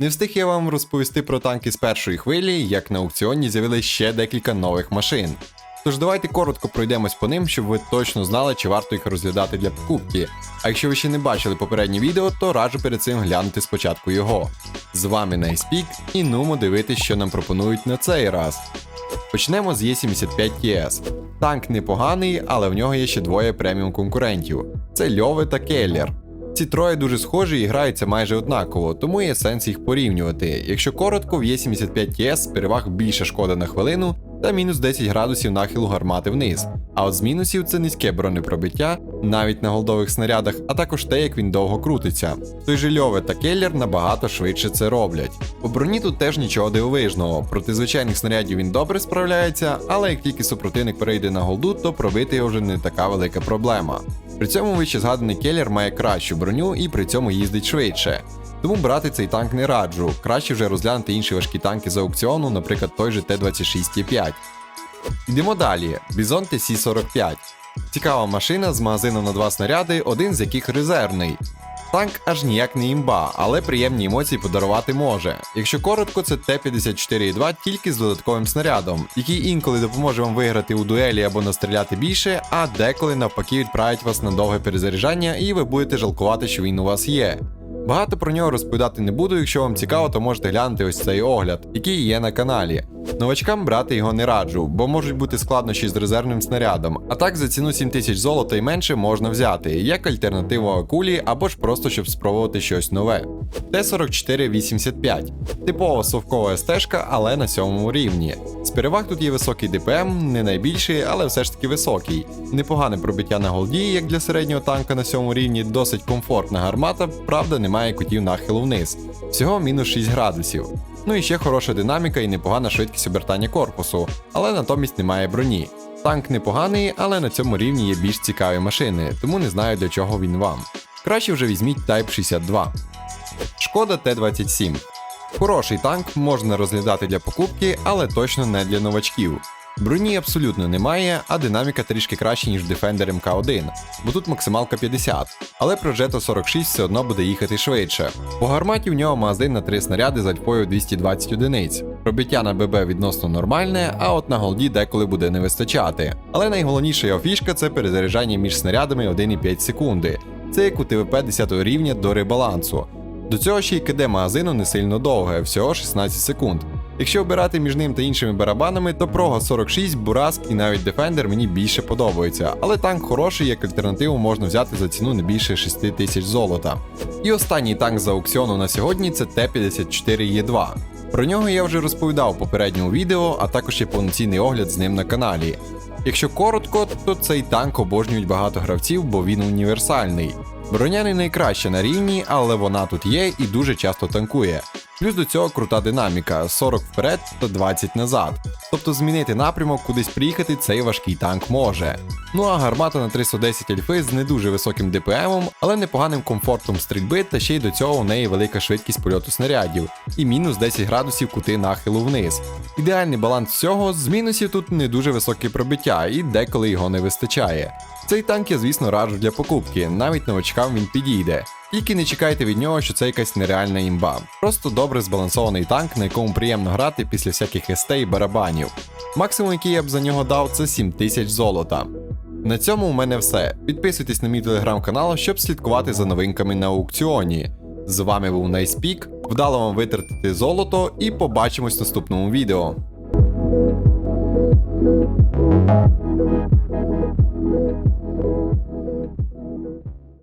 Не встиг я вам розповісти про танки з першої хвилі, як на аукціоні з'явилось ще декілька нових машин. Тож давайте коротко пройдемось по ним, щоб ви точно знали, чи варто їх розглядати для покупки. А якщо ви ще не бачили попереднє відео, то раджу перед цим глянути спочатку його. З вами Найспік і нумо дивитись, що нам пропонують на цей раз. Почнемо з Е75ТС. Танк непоганий, але в нього є ще двоє преміум конкурентів: це Льове та Келлер. Ці троє дуже схожі і граються майже однаково, тому є сенс їх порівнювати. Якщо коротко, в Е75ТС переваг більше шкода на хвилину та мінус 10 градусів нахилу гармати вниз. А от з мінусів це низьке бронепробиття, навіть на голдових снарядах, а також те, як він довго крутиться. Той же Льове та Келлер набагато швидше це роблять. У броні тут теж нічого дивовижного. Проти звичайних снарядів він добре справляється, але як тільки супротивник перейде на голду, то пробити його вже не така велика проблема. При цьому вище згаданий Келлер має кращу броню і при цьому їздить швидше. Тому брати цей танк не раджу. Краще вже розглянути інші важкі танки з аукціону, наприклад, той же Т-26Е5. Йдемо далі. Бізон ТС-45. Цікава машина з магазином на два снаряди, один з яких резервний. Танк аж ніяк не імба, але приємні емоції подарувати може. Якщо коротко, це Т-54Е2 тільки з додатковим снарядом, який інколи допоможе вам виграти у дуелі або настріляти більше, а деколи навпаки відправить вас на довге перезаряджання і ви будете жалкувати, що він у вас є. Багато про нього розповідати не буду, якщо вам цікаво, то можете глянути ось цей огляд, який є на каналі. Новачкам брати його не раджу, бо можуть бути складнощі з резервним снарядом. А так за ціну 7000 золота і менше можна взяти, як альтернативу акулі або ж просто щоб спробувати щось нове. Т-4485. Типова совкова стежка, але на сьомому рівні. З переваг тут є високий ДПМ, не найбільший, але все ж таки високий. Непогане пробиття на голді, як для середнього танка на сьомому рівні, досить комфортна гармата, правда, немає кутів нахилу вниз. Всього мінус 6 градусів. Ну і ще хороша динаміка і непогана швидкість обертання корпусу, але натомість немає броні. Танк непоганий, але на цьому рівні є більш цікаві машини, тому не знаю для чого він вам. Краще вже візьміть Type 62. Шкода Т-27. Хороший танк можна розглядати для покупки, але точно не для новачків. Броні абсолютно немає, а динаміка трішки краще, ніж Defender MK1, бо тут максималка 50, але Progetto 46 все одно буде їхати швидше. По гарматі в нього магазин на 3 снаряди з альфою 220 одиниць. Пробиття на ББ відносно нормальне, а от на голді деколи буде не вистачати. Але найголовніша його фішка це перезаряджання між снарядами 1,5 секунди. Це як у ТВП 10 рівня до ребалансу. До цього ще й КД магазину не сильно довге, всього 16 секунд. Якщо обирати між ним та іншими барабанами, то Прога 46, Бураск і навіть Defender мені більше подобаються, але танк хороший, як альтернативу можна взяти за ціну не більше 6 тисяч золота. І останній танк з аукціону на сьогодні це Т-54Е2. Про нього я вже розповідав у попередньому відео, а також є повноцінний огляд з ним на каналі. Якщо коротко, то цей танк обожнюють багато гравців, бо він універсальний. Броня не найкраща на рівні, але вона тут є і дуже часто танкує. Плюс до цього крута динаміка 40 вперед та 20 назад. Тобто змінити напрямок, кудись приїхати цей важкий танк може. Ну а гармата на 310 альфи з не дуже високим ДПМом, але непоганим комфортом стрільби, та ще й до цього у неї велика швидкість польоту снарядів і мінус 10 градусів кути нахилу вниз. Ідеальний баланс всього, з мінусів тут не дуже високе пробиття і деколи його не вистачає. Цей танк я, звісно, раджу для покупки, навіть новачкам він підійде. Тільки не чекайте від нього, що це якась нереальна імба. Просто добре збалансований танк, на якому приємно грати після всяких СТ і барабанів. Максимум, який я б за нього дав, це 7000 золота. На цьому у мене все. Підписуйтесь на мій телеграм-канал, щоб слідкувати за новинками на аукціоні. З вами був Найспік, вдало вам витратити золото і побачимось в наступному відео.